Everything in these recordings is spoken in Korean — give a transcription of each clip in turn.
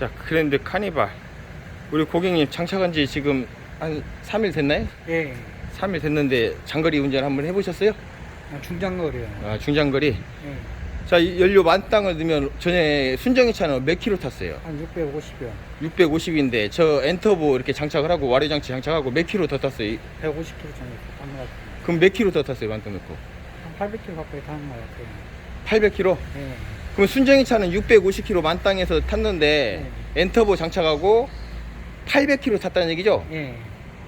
자, 그랜드 카니발. 우리 고객님 장착한 지 지금 한 3일 됐나요? 예. 3일 됐는데 장거리 운전 한번 해보셨어요? 아, 중장거리요. 아, 중장거리. 예. 자, 이 연료 만땅을 넣으면 전에 순정이 차는 몇 킬로 탔어요? 한 650여. 650인데 저 엔터보 이렇게 장착을 하고 와류 장치 장착하고 몇 킬로 더 탔어요? 150km 정도 타는 것 같아요. 그럼 몇 킬로 더 탔어요? 만땅 넣고? 한 800km 가까이 타는 것 같아요. 800킬로? 예. 그럼 순정이 차는 650킬로 만땅에서 탔는데 엔터보 장착하고 800킬로 탔다는 얘기죠? 예.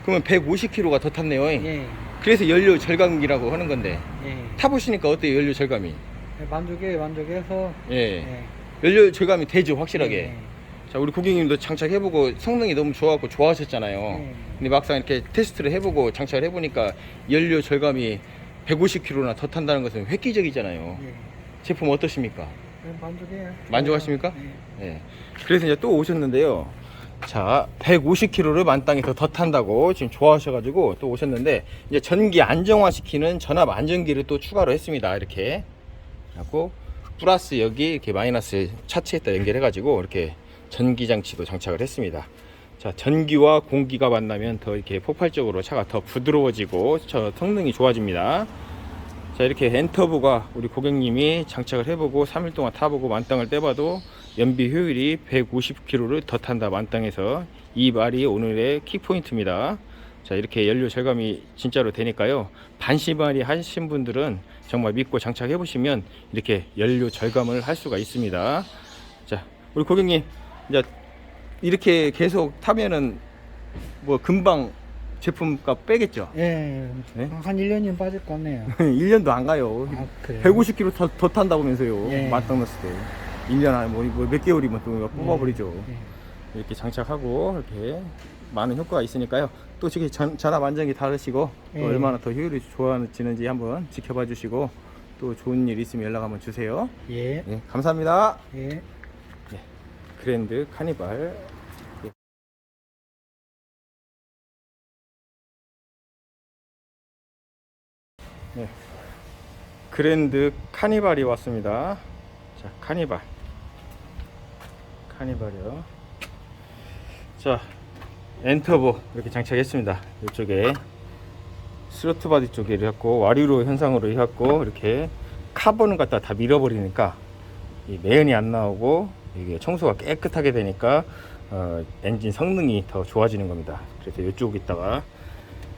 그러면 150킬로가 더 탔네요. 예. 그래서 연료 절감이라고 하는 건데 예. 타보시니까 어때요? 연료 절감이? 예, 만족해, 만족해서. 예. 예. 연료 절감이 되죠, 확실하게. 예. 자, 우리 고객님도 장착해보고 성능이 너무 좋아갖고 좋아하셨잖아요. 예. 근데 막상 이렇게 테스트를 해보고 장착을 해보니까 연료 절감이 150km나 더 탄다는 것은 획기적이잖아요. 예. 제품 어떠십니까? 예, 만족해요. 만족하십니까? 예. 예. 그래서 이제 또 오셨는데요. 자, 150km를 만땅에서 더 탄다고 지금 좋아하셔가지고 또 오셨는데 이제 전기 안정화시키는 전압 안정기를 또 추가로 했습니다. 이렇게 하고 플러스 여기 이렇게 마이너스 차체에다 연결해가지고 이렇게 전기 장치도 장착을 했습니다. 자, 전기와 공기가 만나면 더 이렇게 폭발적으로 차가 더 부드러워지고 저 성능이 좋아집니다. 자 이렇게 엔터브가 우리 고객님이 장착을 해보고 3일 동안 타보고 만땅을 떼봐도 연비 효율이 150km를 더 탄다 만땅에서. 이 말이 오늘의 키포인트입니다. 자 이렇게 연료 절감이 진짜로 되니까요. 반시반이 하신 분들은 정말 믿고 장착해 보시면 이렇게 연료 절감을 할 수가 있습니다. 자 우리 고객님 이제 이렇게 계속 타면은 뭐 금방 제품값 빼겠죠 예. 네? 한 1년이면 빠질 것 같네요. 1년도 안 가요 아, 그래요? 150km 더, 더 탄다면서요. 예. 만땅 넣었을 때. 1년 안에 뭐, 뭐 몇 개월이면 또 이거 뽑아버리죠. 예. 이렇게 장착하고 이렇게 많은 효과가 있으니까요. 또 저기 전, 전압 안정기 다르시고 또 예. 얼마나 더 효율이 좋아지는지 한번 지켜봐 주시고 또 좋은 일 있으면 연락 한번 주세요. 예. 네, 감사합니다. 예. 그랜드 카니발. 네. 그랜드 카니발이 왔습니다. 자, 카니발. 카니발이요. 자, 엔터보 이렇게 장착했습니다. 이쪽에 스로트 바디 쪽에 이렇고 와류로 현상으로 해갖고 이렇게 카본을 갖다 다 밀어버리니까 이 매연이 안 나오고 이게 청소가 깨끗하게 되니까 어, 엔진 성능이 더 좋아지는 겁니다. 그래서 이쪽에다가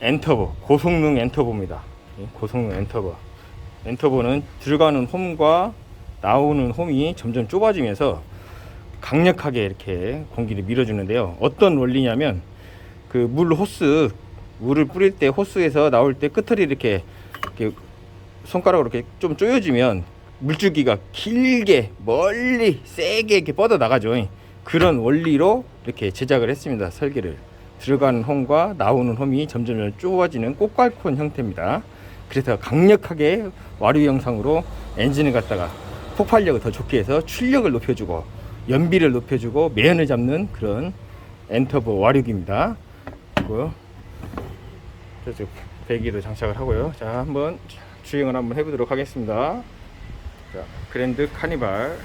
엔터보 고성능 엔터보입니다. 예, 고성능 엔터보. 엔터보는 들어가는 홈과 나오는 홈이 점점 좁아지면서 강력하게 이렇게 공기를 밀어주는데요. 어떤 원리냐면 그 물 호스 물을 뿌릴 때 호스에서 나올 때 끝을 이렇게, 이렇게 손가락으로 이렇게 좀 조여주면 물줄기가 길게 멀리 세게 이렇게 뻗어 나가죠. 그런 원리로 이렇게 제작을 했습니다. 설계를 들어가는 홈과 나오는 홈이 점점 좁아지는 꽃갈콘 형태입니다. 그래서 강력하게 와류 형상으로 엔진을 갖다가 폭발력을 더 좋게 해서 출력을 높여주고 연비를 높여주고 매연을 잡는 그런 엔터보 와류기입니다. 그리고 저쪽 배기도 장착을 하고요. 자, 한번 주행을 한번 해보도록 하겠습니다. 자, 그랜드 카니발